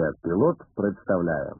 Студія Пілот представляє.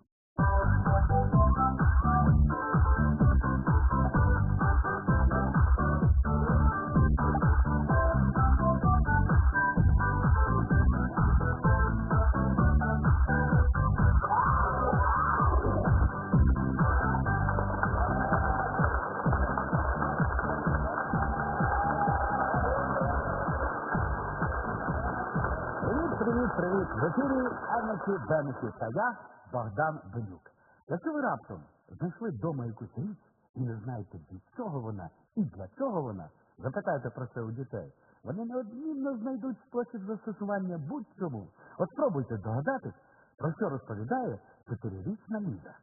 Ефірі Анночі Бенесі та я, Богдан Бенюк. Якщо ви раптом знайшли вдома якусь річ і не знаєте, від чого вона і для чого вона, запитайте про це у дітей. Вони неодмінно знайдуть спосіб застосування будь-чому. От спробуйте догадатись, про що розповідає чотирирічна Ліза.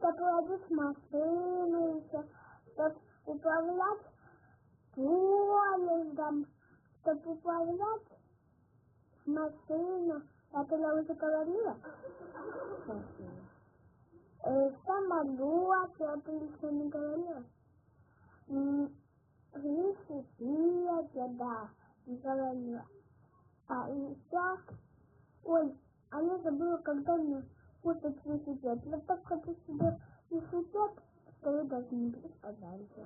Проводить машину еще, чтобы управлять поездом, чтобы управлять машину. Это я уже говорила? Э, Самолет, я это еще не говорила. М, Велосипед, да, не говорила. А еще, ой, а я забыла, когда мне купить велосипед. Я так хочу себе велосипед, что вы даже не представляете.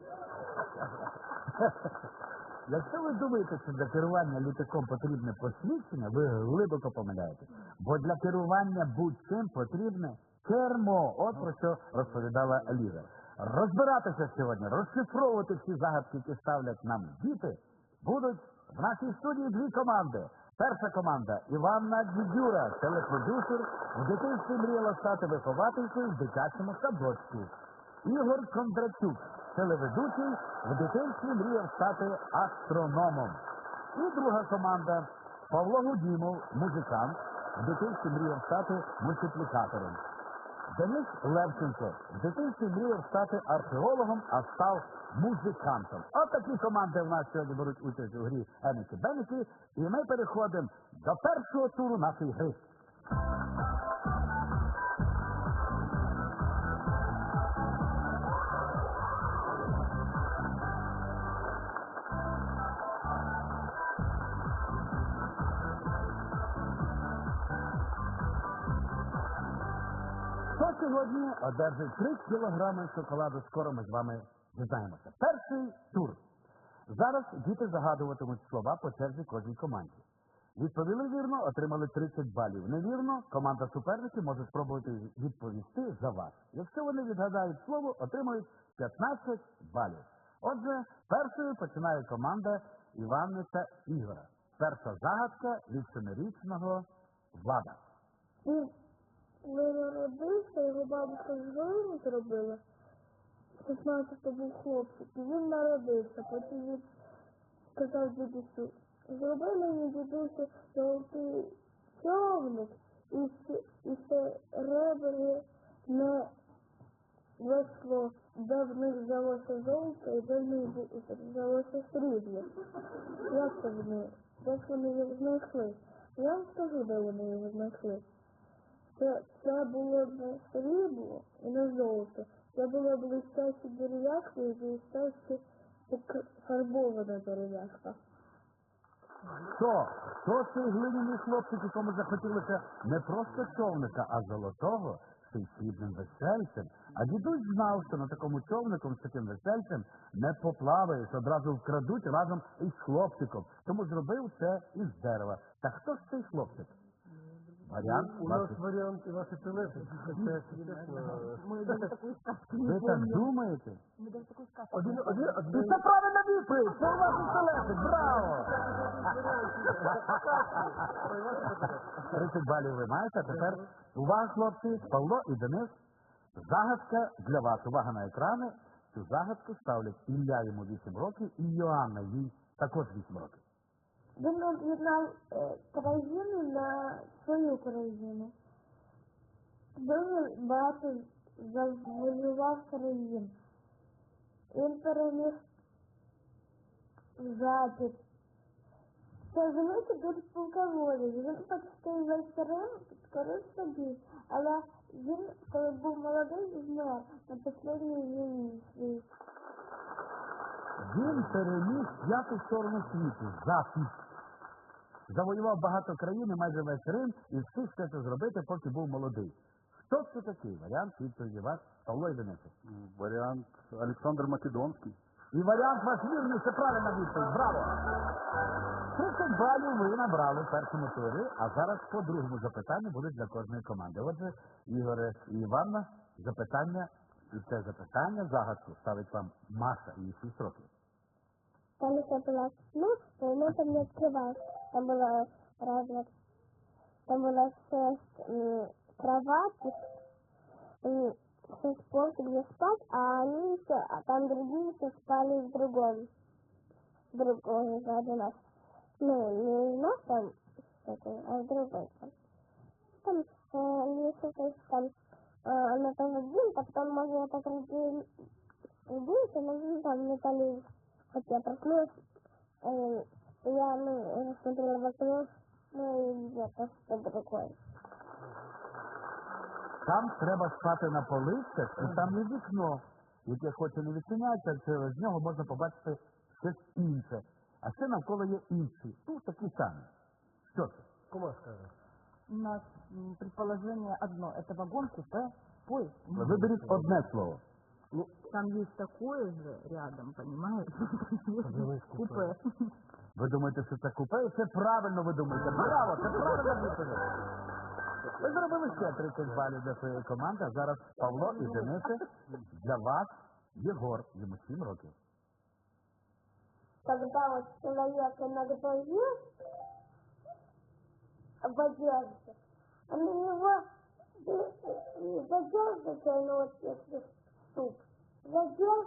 Якщо ви думаєте, що для керування літаком потрібне посвідчення, ви глибоко помиляєтесь. Бо для керування будь-чим потрібне кермо. От про що розповідала Ліза. Розбиратися сьогодні, розшифровувати всі загадки, які ставлять нам діти, будуть в нашій студії дві команди. Перша команда Іванна Дідюра, телепродюсер, в дитинстві мріяла стати вихователькою в дитячому садочку. Ігор Кондратюк, телеведучий, в дитинстві мріяв стати астрономом. І друга команда Павло Гудімов, музикант, в дитинстві мріяв стати мультиплікатором. Денис Левченко в дитинстві мріяв стати археологом, а став музикантом. От такі команди в нас сьогодні беруть участь у грі Еники Беники, і ми переходимо до першого туру нашої гри. Сьогодні одержить 3 кілограми шоколаду? Скоро ми з вами дізнаємося. Перший тур. Зараз діти загадуватимуть слова по черзі кожній команді. Відповіли вірно, отримали 30 балів. Невірно, команда суперників може спробувати відповісти за вас. Якщо вони відгадають слово, отримують 15 балів. Отже, першою починає команда Іванни та Ігора. Перша загадка від семирічного влада. І ви народився, його бабуся з голову зробила. 16 був хлопчик, він народився. Потім він сказав дідусю, зроби мені дідусю золотий човник, і ще, і ще ребри не вийшло, де в них взялося золото і де в них взялося срібло. Як це вони? Де вони його знайшли? Я вам скажу, де вони його знайшли. Це, було не срібло і не золото. Це було блистяще дерев'яшка і блистяще пок- фарбована дерев'яшка. Хто? Хто цей глиняний хлопчик, якому захотілося не просто човника, а золотого, ще й срібним весельцем? А дідусь знав, що на такому човнику з таким весельцем не поплаваєш, одразу вкрадуть разом із хлопчиком. Тому зробив це із дерева. Та хто ж цей хлопчик? Варіант? У нас варіанти ваші телефони. Це. Ви так думаєте? Один, один, І один. це правильна відповідь! Це ваші телефон! Браво! 30 балів ви маєте, а тепер увага, хлопці, Павло і Денис. Загадка для вас. Увага на екрани. Цю загадку ставлять Ілля йому 8 років і Йоанна, їй також 8 років. Він об'єднав е, країну на свою країну. Дуже багато завоював країн. Він переміг захід. Це великий дуже полководець. Він почти весь Рим підкорив собі, але він, коли був молодий, змер на останній війні свій. Він переміг п'яту сторону світу, захід. Завоював багато країн і майже весь Рим і встиг все це зробити, поки був молодий. Хто це такий? Варіант відповіді вас Павло і Денисов. Вариант Александр Македонский. І варіант ваш вірний, це правильна відповідь. Браво! 30 балів ви набрали в першому турі, а зараз по другому запитанню будуть для кожної команди. Отже, Ігоре і Іванна, запитання, і це запитання, загадку ставить вам Маша і їй 6 років. Там еще была, ну, но там не открывалось. Там было разных, там было шесть м, кроватей, м, шесть полок, где спать, а они еще, а там другие еще спали в другом, в другом сзади нас. Ну, не у нас там, это, а в другой там. Там, э, если то есть там, э, на том один, а потом можно так разделить, ну, там металлический. Вот я проснулась, э, я, ну, смотрела в окно, ну, и где-то что другое. Там треба спати на поличках, і там є вікно, яке хоч і не відчиняється, через нього можна побачити щось інше. А ще навколо є інші, ну такі самі. Що це? Кума скаже. У нас м, предположение одно. Это вагон, купе, поезд. Виберіть одне слово. Там есть такое же рядом, понимаете? Купе. Ви думаєте, що це купе? Це правильно ви думаєте. Браво, це правильно відповідь. Ви зробили ще 30 балів для своєї команди, а зараз Павло і Денисе для вас Єгор, йому 7 років. Когда вот человек ест в одежде, на него не задержится, ну вот если суп задел,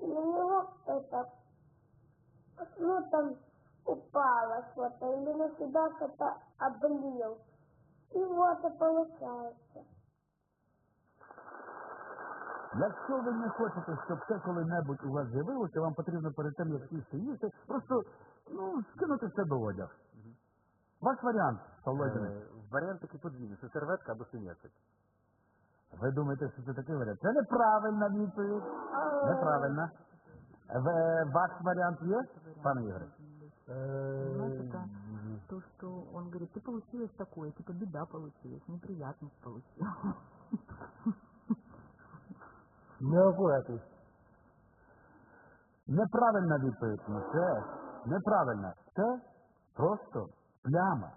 и на него это, ну там упало что-то, или на себя что-то облил. И вот и получается. Якщо ви не хочете, щоб це коли-небудь у вас з'явилося, вам потрібно перед тим, як сісти їсти, просто ну, скинути з себе одяг. Ваш варіант, Павло Денис. Е, Варіант такий подвійний. Це серветка або синячок. Ви думаєте, що це такий варіант? Це неправильна відповідь. Неправильна. Ваш варіант є, пане Ігоре? У нас это то, что он говорит, ты получилось такое, типа беда получилась, неприятность получилась. Неаккуратність. Неправильна відповідь. Ну, це неправильна. Це просто пляма.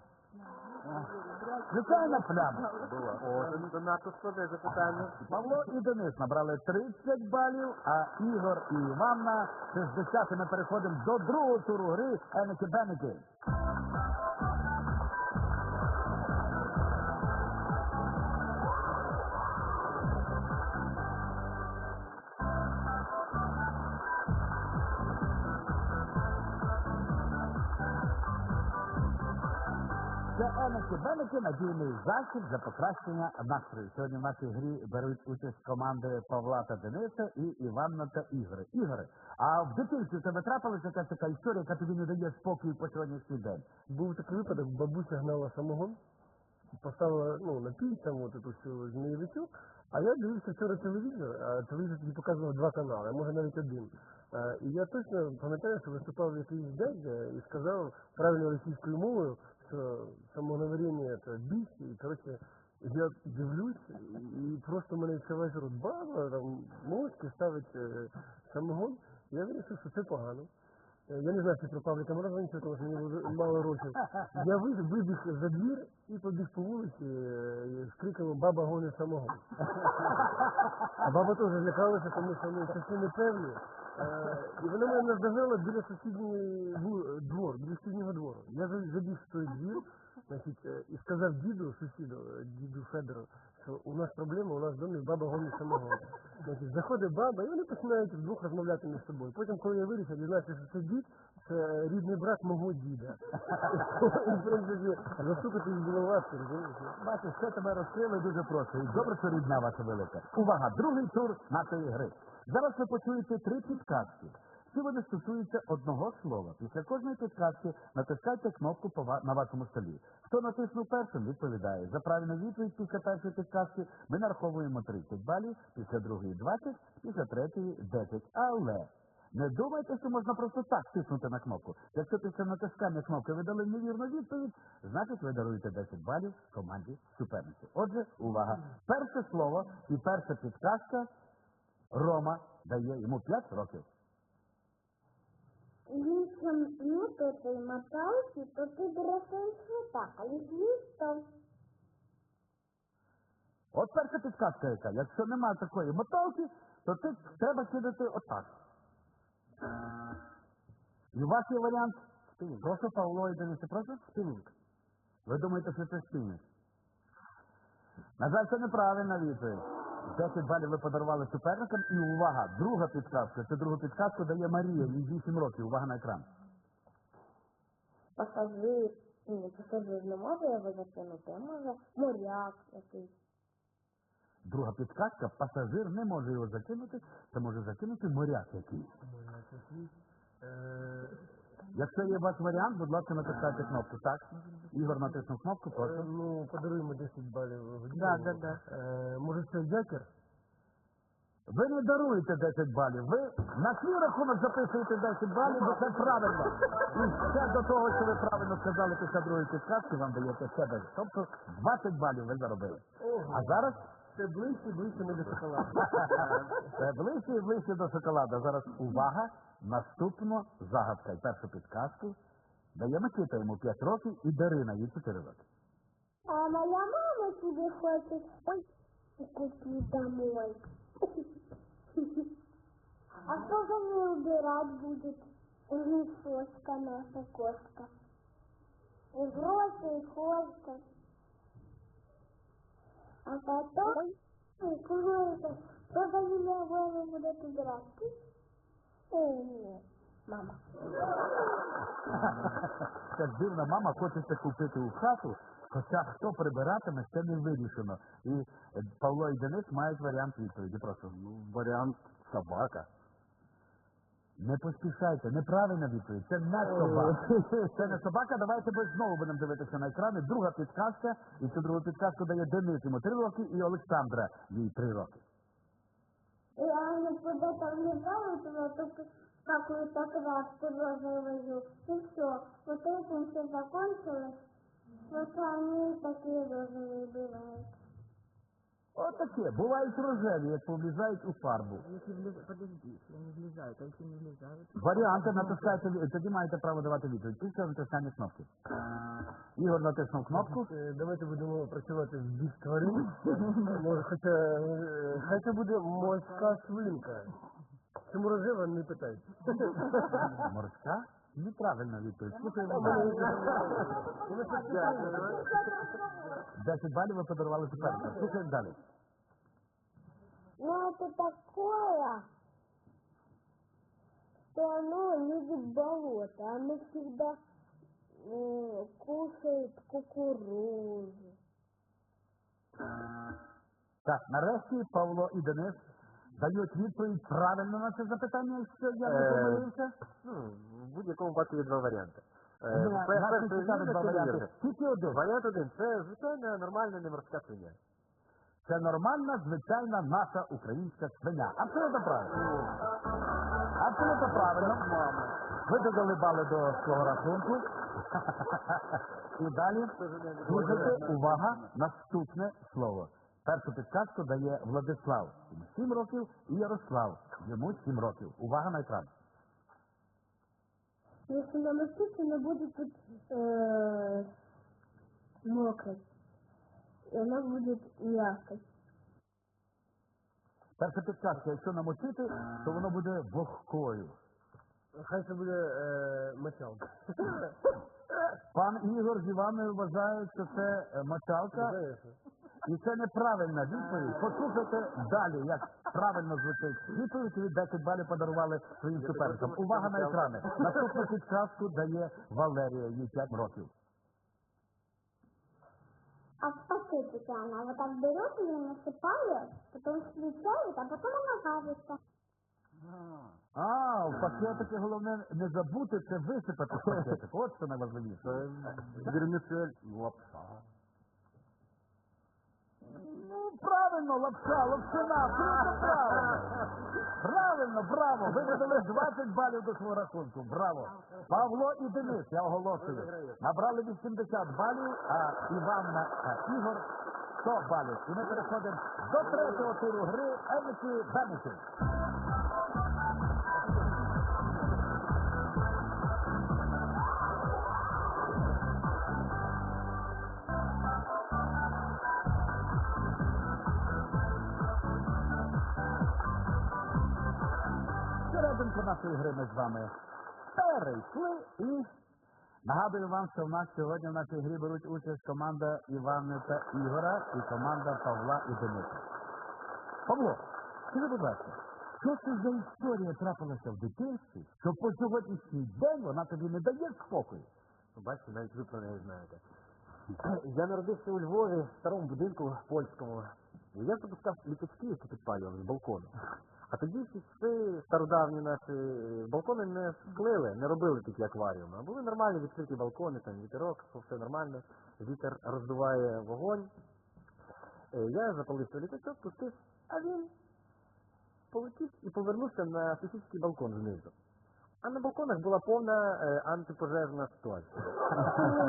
Звичайна пляма. Була. О, це, надто складне запитання. Павло і Денис набрали 30 балів, а Ігор і Іванна 60. І ми переходимо до другого туру гри Еники Беники. Беники, надійний захід для покращення настрою. Сьогодні в нашій грі беруть участь команди Павла та Дениса і Іванна та Ігоре. Ігоре, а в дитинстві у тебе трапилася якась така історія, яка тобі не дає спокою по сьогоднішній день? Був такий випадок, бабуся гнала самогон, поставила ну, на піч там от эту всю змієвицю, а я дивився вчора телевізор, а телевізор тоді показував два канали, а може навіть один. Е, І я точно пам'ятаю, що виступав якийсь дядя і сказав правильно російською мовою, що самогоноваріння це біч, і коротше, я дивлюсь, і просто мене відкривається рот, баба, там мовчки ставить е, самогон, я вирішив, що це погано. Е, Я не знаю, чи про Павліка Морозова нічого, тому що мені вже мало років. Я ви- вибіг за двір і побіг по вулиці е, з криком «Баба гонить самогон». А баба теж злякалася, тому що ну, часи непевні. Е, І вона мене наздогнала біля сусіднього ву- двор, біля сусіднього двору. Я забіг в той двір, е, і сказав діду, сусіду, е, діду Федору, що у нас проблема, у нас в домі баба гонить самогон. Значить, заходить баба, і вони починають вдвох розмовляти між собою. Потім, коли я вирішив, дізнатися, що це дід, це рідний брат мого діда. І, в принципі, застукати їх було важко, розумієш? Бачиш, все тебе розкрили дуже просто. І добре, що рідня ваша велика. Увага! Другий тур нашої гри. Зараз ви почуєте три підказки. Всі вони стосуються одного слова. Після кожної підказки натискайте кнопку на вашому столі. Хто натиснув першим, відповідає. За правильну відповідь після першої підказки ми нараховуємо 30 балів, після другої 20, після третьої 10. Але Не думайте, що можна просто так тиснути на кнопку. Якщо після натискання кнопки ви дали невірну відповідь, значить ви даруєте 10 балів команді суперниці. Отже, увага. Перше слово і перша підказка Рома дає йому 5 років. Лісом ну, то ти мотався, то ти дресень так, а лісом. От перша підказка яка. Якщо немає такої моталки, то ти треба кидати отак. І у вас є варіант спінінг. Прошу Павло і Денисе, прошу спінінг. Ви думаєте, що це спінінг? На жаль, це неправильна відповідь. 10 балів ви подарували суперникам і увага, друга підказка. Це другу підказку дає Марія, їй 8 років. Увага на екран. Пасажир, ні, пасажир не може його закинути, а може моряк якийсь. Друга підказка, пасажир не може його закинути, це може закинути моряк якийсь. Е, Якщо є у вас варіант, будь ласка, натискайте кнопку. Так? Ігор натиснув кнопку, е, прошу. ну, подаруємо 10 балів. Да, да, да. Е, може це якір? Ви не даруєте 10 балів. Ви на свій рахунок записуєте 10 балів, бо це правильно. І ще до того, що ви правильно сказали після другої підказки, вам даєте ще 10. Тобто 20 балів ви заробили. А зараз Це ближче, ближче не до шоколаду. це ближче і ближче до шоколада. Зараз увага, наступна загадка. І першу підказку дає Микита йому 5 років і Дарина їй 4 роки. А моя мама тебе хочет ой, купить домой. А кто за ней убирать будет? Кошка наша кошка. И гроши, и кошка. А потом, ой, кто? За голову будет убирать? Нет, мама. Це дивна мама хочеться купити у хату, хоча хто прибиратиме, це не вирішено. І е, Павло і Денис мають варіант відповіді. Прошу. Ну, варіант собака. Не поспішайте, неправильна відповідь. Це не собака. Це не собака. Давайте ми знову будемо дивитися на екрани. Друга підказка, і цю другу підказку дає Денис йому три роки і Олександра їй три роки. Я не куда-то влезала, туда только какую-то краску розовую. И все. Вот этим все закончилось. Вот они такие розовые бывают. Отаке. Бувають рожеві, як влізають у фарбу. Если влез- Подожди, если они влезают, а если не влезают? Варіанти натискайте, тоді маєте право давати відповідь. Після натискання кнопки. Ігор натиснув кнопку. Е, Давайте будемо працювати в бік тварин. Може, хоча е, хай це буде морська свинка. Чому рожева, не питайте. Морська? Неправильна відповідь. Слухаємо. П'ята. 10 балів ви подарували суперника. Слухаємо далі. Но это такое, что оно любит болото. Оно всегда м, кушает кукурузу. Так, нарешті Павло і Денис дають відповідь правильно на це запитання, якщо я не Е, помилився. Ну, в будь-якому випадку є два варіанти. Е, пер- нас не перший цікавить вірно, два це варіанти. невірно. Тільки один. Варіант один це звичайна нормальна неморська свиня. Це нормальна, звичайна наша українська свиня. Абсолютно правильно. Абсолютно правильно. Ви додали бали до свого рахунку. І далі слухайте, увага, наступне слово. Першу підказку дає Владислав. Йому 7 років і Ярослав. Йому 7 років. Увага на екран. Если намочить, она будет тут э, мокрой. И она будет мягкой. Перша підказка, якщо намочити, то воно буде вогкою. Хай це буде е, мочалка. Пан Ігор з Іваною вважають, що це е, мочалка. Знаєш? І це неправильна відповідь. Послухайте далі, як правильно звучить. Відповідь від 10 балів подарували своїм суперникам. Увага на екрани. Наступну підказку дає Валерія, їй 5 років. А в пакетике она вот так берет ее, насыпает, потом включает, а потом она варится. А, в пакетики головне не забути це висипати в пакетик. От що найважливіше. Вірмішель, лапша. Ну, правильно. Лапша, лапшина, абсолютно правильно. Правильно, браво. Ви додали 20 балів до свого рахунку. Браво. Павло і Денис, я оголошую. Набрали 80 балів, а Іванна та Ігор 100 балів. І ми переходимо до третього туру гри Еміті Бенеті. Серединку нашої гри ми з вами перейшли і нагадую вам, що в нас сьогодні в нашій грі беруть участь команда Івана та Ігора і команда Павла і Дениса. Павло, скажи, будь ласка, що це за історія трапилася в дитинстві, що по сьогоднішній день вона тобі не дає спокою? Бачите, навіть ви про неї знаєте. Я народився у Львові, в старому будинку польському. Я запускав літачки, які підпалював з балкону. А тоді ці стародавні наші балкони не склили, не робили такі акваріуми. А були нормальні відкриті балкони, там вітерок, все нормально, вітер роздуває вогонь. Е, Я запалив свій літачок, пустив, а він полетів і повернувся на сусідський балкон знизу. А на балконах була повна е, антипожежна ситуація.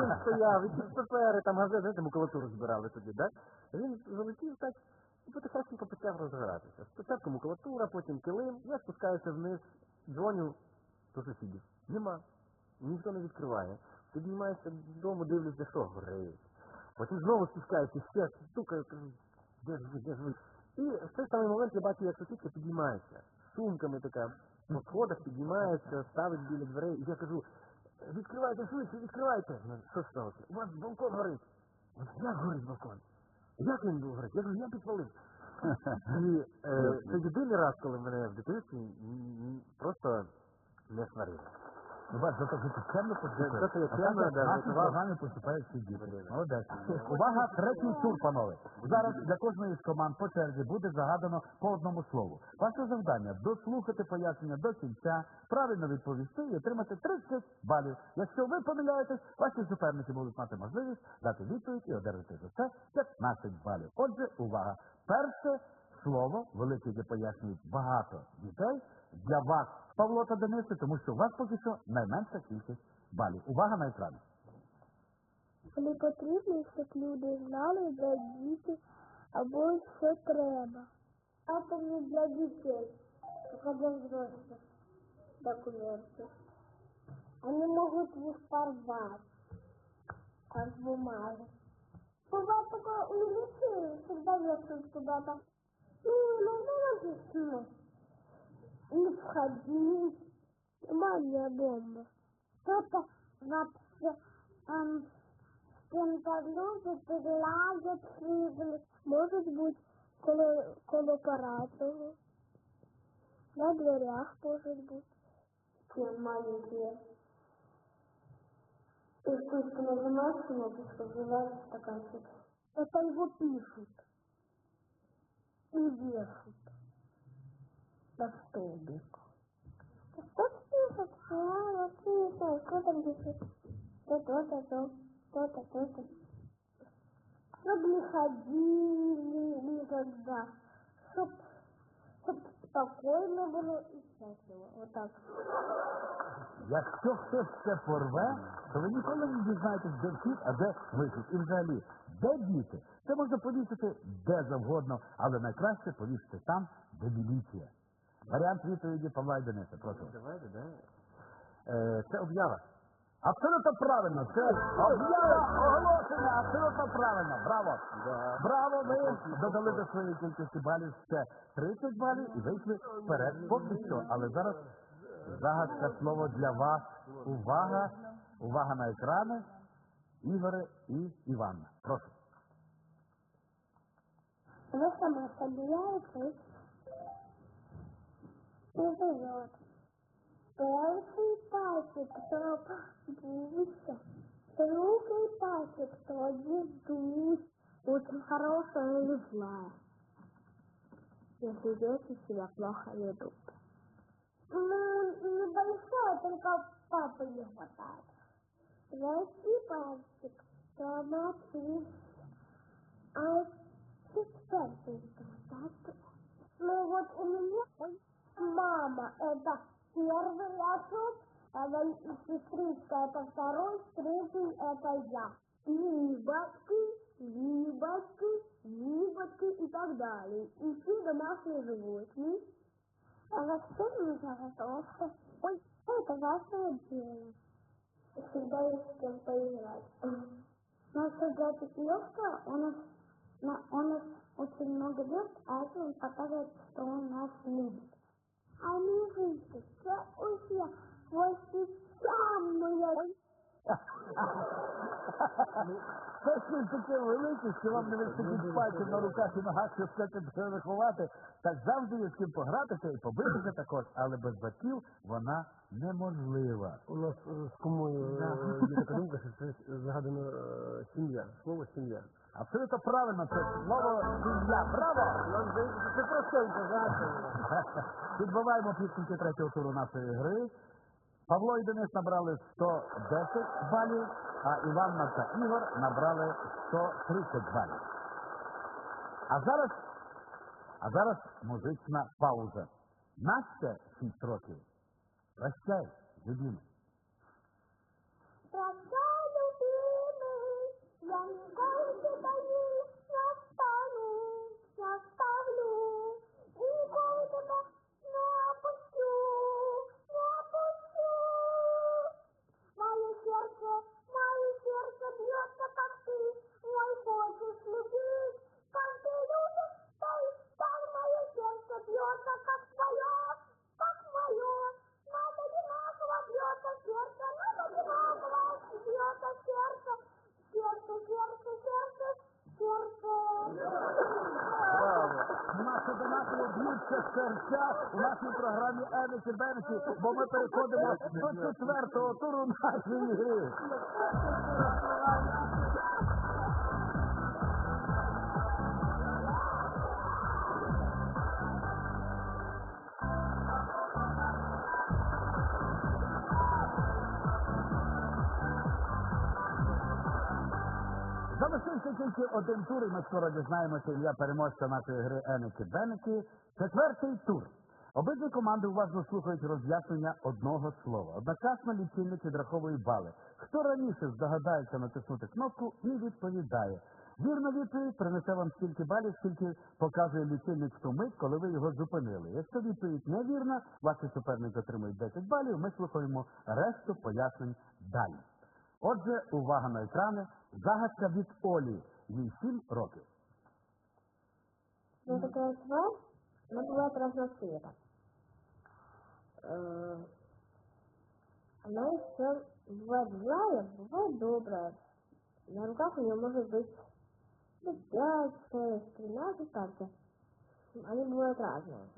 Він стояв, і папери, там газети, макулатуру збирали тоді, так? Він залетів так і потихесенько почав розгоратися. Спочатку макулатура, потім килим, я спускаюся вниз, дзвоню до сусідів. Нема. Ніхто не відкриває. Піднімаюся додому, дивлюся, що горить. Потім знову спускаюся, ще стукаю, кажу, де ж ви, де ж ви? І в той самий момент я бачу, як сусідка піднімається. Сумками така, по сходах піднімається, ставить біля дверей. І я кажу, відкривайте швидше, відкривайте. Що сталося? У вас балкон горить. Як горить балкон? Як він був горить? Я кажу, я підпалив. І е, це єдиний раз, коли мене в дитинстві м, м, просто не сварили. Ну, бач, зато чемно, так, да, поступають всі діти. Молодець. Увага, третій тур, панове. Зараз для кожної з команд по черзі буде загадано по одному слову. Ваше завдання дослухати пояснення до кінця, правильно відповісти і отримати 30 балів. Якщо ви помиляєтесь, ваші суперники будуть мати можливість дати відповідь і одержати за це 15 балів. Отже, увага. Перше слово, велике, де пояснюють багато дітей, для вас, Павло та Денисе, тому що у вас поки що найменша кількість балів. Увага на екран. Не потрібно, щоб люди знали, де діти або що треба. Это не для детей, только для взрослых документы. Они могут их порвать, как бумагу. Бывает такое у детей, всегда вешают куда-то. Ну, иногда написано. Не входи. Мания бомба. Кто-то вообще эм, кем-то любит, гладит, прыгает. Может быть, коло, коло парадного. На дверях может быть. Чем маленькие. И только нажимаешь кнопку, открывается стаканчик. Это его пишут. И вешают. На столбик. Что пишут? А, вот не знаю, что там пишет. То, то, то, то, то, то, то, то. Чтоб не ходили никогда. Чтоб, чтоб спокойно было и счастливо. Вот так. Якщо хтось це порве, то ви ніколи не дізнаєтесь, де вхід, а де вихід. І взагалі, де діти? Це можна повісити де завгодно, але найкраще повісити там, де міліція. Варіант відповіді Павла і Прошу. Давайте, да? Е, це об'ява. Абсолютно правильно. Це об'ява оголошення. Абсолютно правильно. Браво. Браво. Ви додали до своєї кількості балів ще 30 балів і вийшли вперед. Поки що. Але зараз загадка слово для вас. Увага. Увага на екрани. Ігоре і Іванна. Прошу. Сама собирается и живет. Первый пальчик, то Буся. Другой пальчик, то дедусь. Очень хорошая или злая. Если дети себя плохо ведут. Ну, небольшой, только папа не хватает. Третий пальчик, то Матвей. А Сердечко, так. Ну вот у меня ой, мама это первый отец, а моя сестричка это второй, третий это я. Либочки, либочки, либочки и так далее. И все домашние животные. А вообще нужно готовка. Ой, это ваше дело. Всегда есть с кем поиграть. Наша дядя у нас, на, он нас очень много лет, а это он показывает, что он нас любит. А мы выйти, все уже восьмидесятые. Ой, Це ж таке велике, що вам не вистачить пальців на руках і ногах, щоб все це виховати. Так завжди є з ким погратися і побитися також, але без батьків вона неможлива. У нас е, з кумою е, є така думка, що це загадана е, сім'я. Слово сім'я. Абсолютно правильно, це слово сім'я. Браво! Це простенько загадано. Підбиваємо підсумки третього туру нашої гри. Павло і Денис набрали 110 балів, а Іванна та Ігор набрали 130 балів. А зараз, а зараз музична пауза. Настя 6 років. Прощай, любимий. Прощай, любимый, одинаково б'ються серця в нашій програмі Енесі Бенесі, бо ми переходимо до четвертого туру нашої гри. Тільки один тур, і ми скоро дізнаємося ім'я переможця нашої гри Енеки Бенеки. Четвертий тур. Обидві команди уважно слухають роз'яснення одного слова. Одночасно лічильник відраховує бали. Хто раніше здогадається натиснути кнопку і відповідає. Вірна відповідь принесе вам стільки балів, скільки показує лічильник в ту мить, коли ви його зупинили. Якщо відповідь невірна, ваші суперники отримують 10 балів, ми слухаємо решту пояснень далі. Отже, увага на екрани. Загадка від Олі. 7 років. Ну, такая тварь, она бывает разного цвета. Э, Она еще бывает злая, бывает добрая. На руках у нее может быть ну, 5, 6, 13 пальцев. Они бывают разные.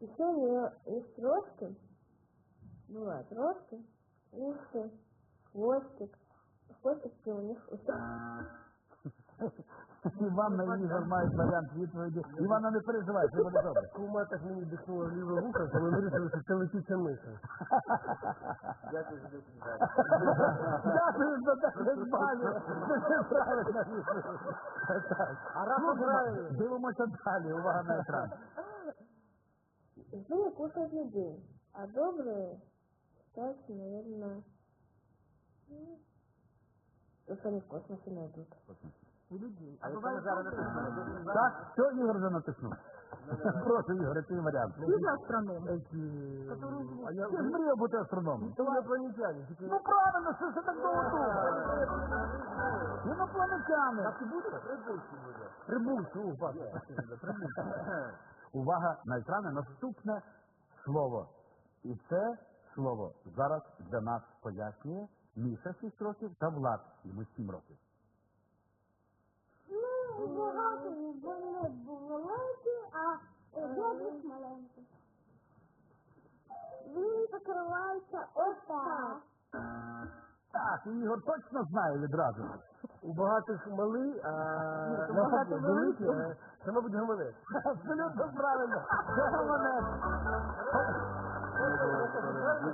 Еще у нее есть рожки. Бывают рожки, уши, хвостик. Хвостики у них у всех Іванна Ігор мають варіант відповіді. Іванна, не переживай, все буде добре. Кума так мені дихнула ліве вухо, що ми вирішили, що це летюча миша. Дякую за 10 балів. Це правильна відповідь. Так. А раптом правильно. Дивимося далі. Увага на екран. Злые кушают людей, а добрые считаются, наверное, ну, что они в космосе найдут. У людей. А А якщо бывает ми зараз добрые. натиснемо? Так, що Ігор вже натиснув? Прошу, Ігор, який варіант? Или астроном. Эти... А я... Ти ж мріяв бути астрономом. Це інопланетяни, тільки... Ну правильно, що ж ти так довго думав? Інопланетяни. Так і буде? Прибульці буде. Прибульці, о, бачите, прибульці. Увага на екрани. Наступне слово. І це слово зараз для нас пояснює Міша 6 років та Влад, йому 7 років. Ну, багато вони був великий, а дядьок маленький. Він покривається отак. Так, і Ігор точно знає відразу. У багатих малий, а у багатих великий, великий. а це, мабуть, гаманець. Абсолютно правильно. Це гаманець.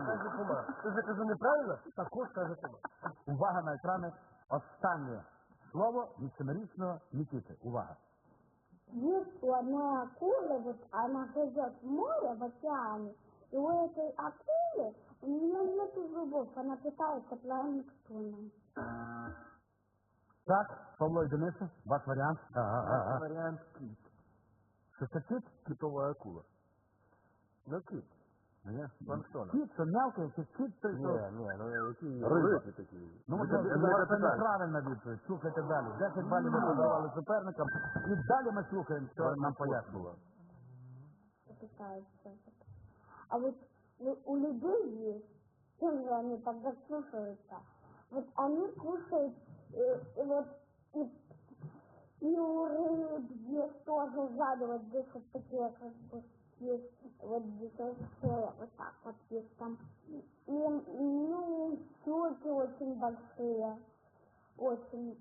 Каже Кума. Ти вже кажу неправильно, також каже Кума. Увага на екрани. Останнє слово від семирічного Нікіти. Увага. Есть у одной акулы, вот она живет в море, в океане, и у этой акулы у нее нет зубов, она питается планктоном. Так, Павло і Денисе, ваш варіант. Ага, Варіант кіт. Що це кіт? Китова акула. Ну кіт. Ні? Планктона. Кіт, що м'явкає, чи кіт той, Ні, що... ні, ну які Риба. риби такі. Ну, Ви це, задаєте ну, це питання. неправильна відповідь. Слухайте далі. 10 балів ви подарували суперникам. І далі ми слухаємо, що нам пояснило. питаются. А вот у- у людей есть, чем же они тогда кушаются? Вот они кушают, э, и вот и, и у рыб есть тоже сзади, вот здесь вот такие как бы есть, вот здесь шея, вот так вот есть там. И, ну, щеки очень большие, очень.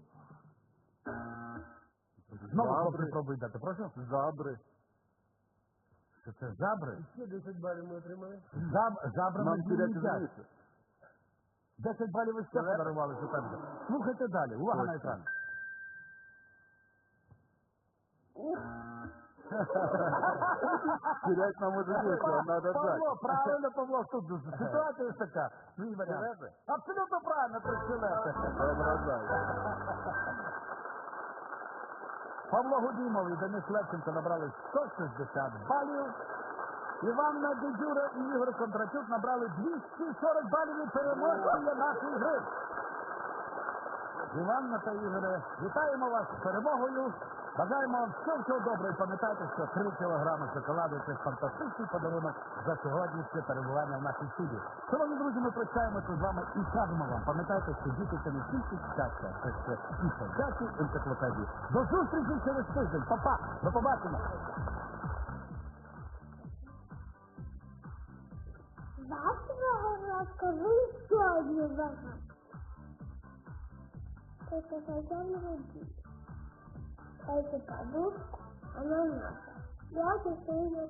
Знову хлопці пробують дати. Прошу. Забри. Що це жабри? Ще 10 балів ми отримали. Жаб, жабрами Нам не їдять. 10 балів ви ще подарували суперникам. Слухайте далі. Увага на екран. Терять нам уже нечего, надо. Павло, правильно, Павло, тут ситуація ось така. Варіант. Скелети? Абсолютно правильно, три Павло Гудімов і Денис Левченко набрали 160 балів. Іванна Дедюра і Ігор Кондратюк набрали 240 балів і переможці є нашої гри. Іванна та Ігоре, вітаємо вас з перемогою. Бажаємо вам всього всього доброго. І Пам'ятайте, що 3 кілограми шоколаду це фантастичний подарунок за сьогоднішнє перебування в нашій студії. Шановні друзі, ми прощаємося з вами і кажемо вам, пам'ятайте, що діти це не тільки щастя, це ще і садячі енциклопедії. До зустрічі через тиждень. Па-па! До побачення! Завтра расскажу еще одну загадку. Это хотел родить. Эту подушку, она наша. Я сегодня